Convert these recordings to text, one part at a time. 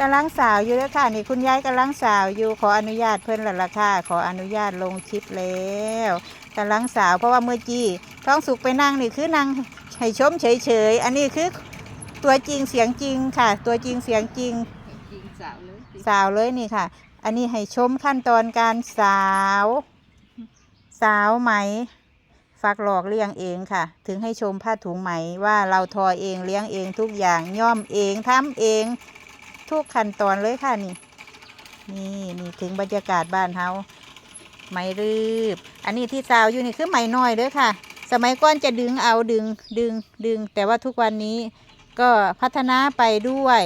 กำลังสาวอยู่แล้วค่ะ นี่คุณยายกำลังสาวอยู่ขออนุญาตเพิ่นละละค่ะ ขออนุญาตลงคลิปแล้วกำลังสาวเพราะว่าเมื่อกี้ท้องสุกไปนั่งนี่คือนางให้ชมเฉยๆอันนี้คือตัวจริงเสียงจริงค่ะ ตัวจริงเสียงจริงสาวเลยสาวเลยนี่ค่ะ อันนี้ให้ชมขั้นตอนการสาว สาวไหมฝักหลอกเลี้ยงเองค่ะ ถึงให้ชมผ้าถุงไหมว่าเราทอเองเลี้ยงเองทุกอย่างย่อมเองทำเอง ทุกขั้นตอนเลยค่ะนี่ นี่นี่ถึงบรรยากาศบ้านเฮาไหมรืบ อันนี้ที่สาวอยู่นี่คือไหมน้อยเด้อค่ะ สมัยก่อนจะดึงเอาดึงดึงดึง แต่ว่าทุกวันนี้ก็พัฒนาไปด้วย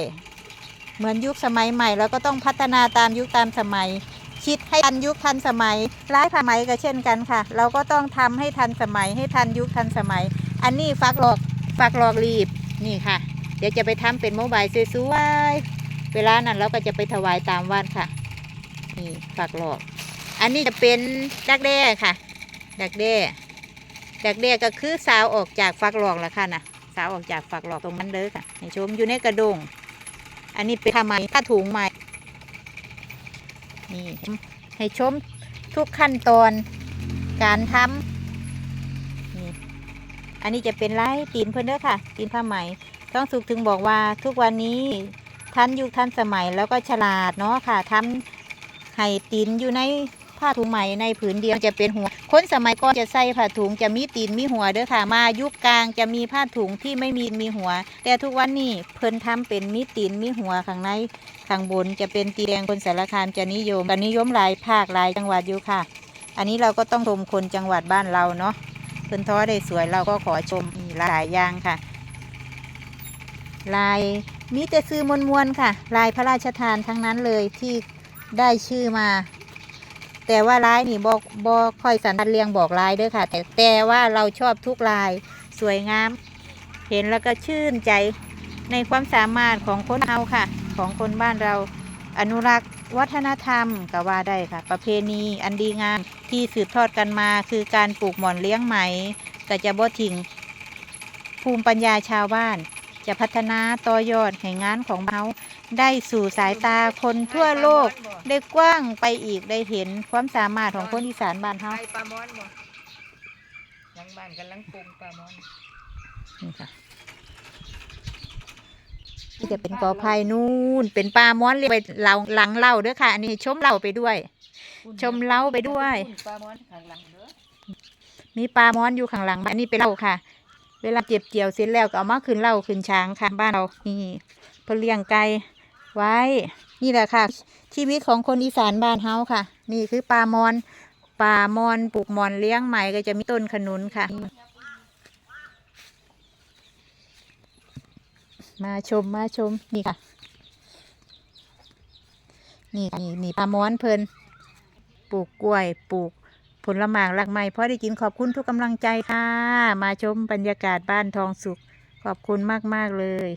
เหมือนยุคสมัยใหม่ แล้วก็ต้องพัฒนาตามยุคตามสมัย คิดให้ทันยุคทันสมัยร้ายผ้าไหมก็เช่นกันค่ะ เราก็ต้องทำให้ทันสมัยให้ทันยุคทันสมัย อันนี้ฟักหลอกฟักหลอกรีบนี่ค่ะ เดี๋ยวจะไปทำเป็นโมบายสวยๆ เวลานั้นเราก็จะไปถวายตามวัดค่ะ นี่ฟักหลอก อันนี้จะเป็นดักแด้ค่ะ ดักแด้ดักแด้ก็คือสาวออกจากฟักหลอกแล้วค่ะนะสาวออกจากฟักหลอกตรงนั้นเลยค่ะให้ชมอยู่ในกระดง อันนี้เป็นผ้าไหมผ้าถุงไหมนี่ให้ชมทุกขั้นตอนการทำนี่อันนี้จะเป็นลายตีนเพิ่นเด้อค่ะตีนผ้าไหมต้องสุกถึงบอกว่าทุกวันนี้ ทันยุคทันสมัยแล้วก็ฉลาดเนาะค่ะทำให้ตีนอยู่ในผ้าถุงไหมในผืนเดียวจะเป็นหัว คนสมัยก่อนจะใส่ผ้าถุงจะมีตีนมีหัวเด้อค่ะ มายุคกลางจะมีผ้าถุงที่ไม่มีมีหัว แต่ทุกวันนี้เพิ่นทำเป็นมีตีนมีหัวข้างในข้างบนจะเป็นตีแดงคนสารคามจะนิยมก็นิยมหลายภาคหลายจังหวัดอยู่ค่ะ อันนี้เราก็ต้องชมคนจังหวัดบ้านเราเนาะเพิ่นท้อได้สวยเราก็ขอชมหลายอย่างค่ะ ลาย มีแต่ซื้อมวลมวลๆค่ะ ลายพระราชทานทั้งนั้นเลยที่ได้ชื่อมา แต่ว่าลายนี่บอกบอกค่อยสันทัดเรียงบอกลายด้อค่ะ แต่แต่ว่าเราชอบทุกลายสวยงาม เห็นแล้วก็ชื่นใจในความสามารถของคนเราค่ะ ของคนบ้านเราอนุรักษ์วัฒนธรรมก็ว่าได้ค่ะ ประเพณีอันดีงามที่สืบทอดกันมาคือการปลูกหมอนเลี้ยงไหมก็จะบ่ทิ้งภูมิปัญญาชาวบ้าน จะพัฒนาต่อยอดให้งานของเราได้สู่สายตาคนทั่วโลกได้กว้างไปอีกได้เห็นความสามารถของคนอีสานบ้านเฮาไปปลามอนบ่ยังบ้านกำลังปรุงปลามอนนี่ค่ะที่จะเป็นกอไผ่นู่นเป็นปลาม้อนเรียกไปเหลาหลังเล่าเด้อค่ะอันนี้ชมเล่าไปด้วย ชมเล้าไปด้วย ปลามอนข้างหลังเด้อมีปลาม้อนอยู่ข้างหลังบ้านอันนี้เป็นเล่าค่ะ เวลาเก็บเกี่ยวเสร็จแล้วก็เอามาขึ้นเล่าขึ้นช้างค่ะบ้านเรานี่เพื่อเลี้ยงไก่ไว้ นี่แหละค่ะ ชีวิตของคนอีสานบ้านเฮาค่ะ นี่คือปลามอนปลามอนปลูกมอนเลี้ยงใหม่ก็จะมีต้นขนุนค่ะ มาชมมาชมนี่ค่ะ นี่นี่นี่ปลามอนเพลินปลูกกล้วยปลูก ผลหมากหลักไม้พอได้กินขอบคุณทุกกำลังใจค่ะ มาชมบรรยากาศบ้านทองสุข ขอบคุณมาก ๆ เลย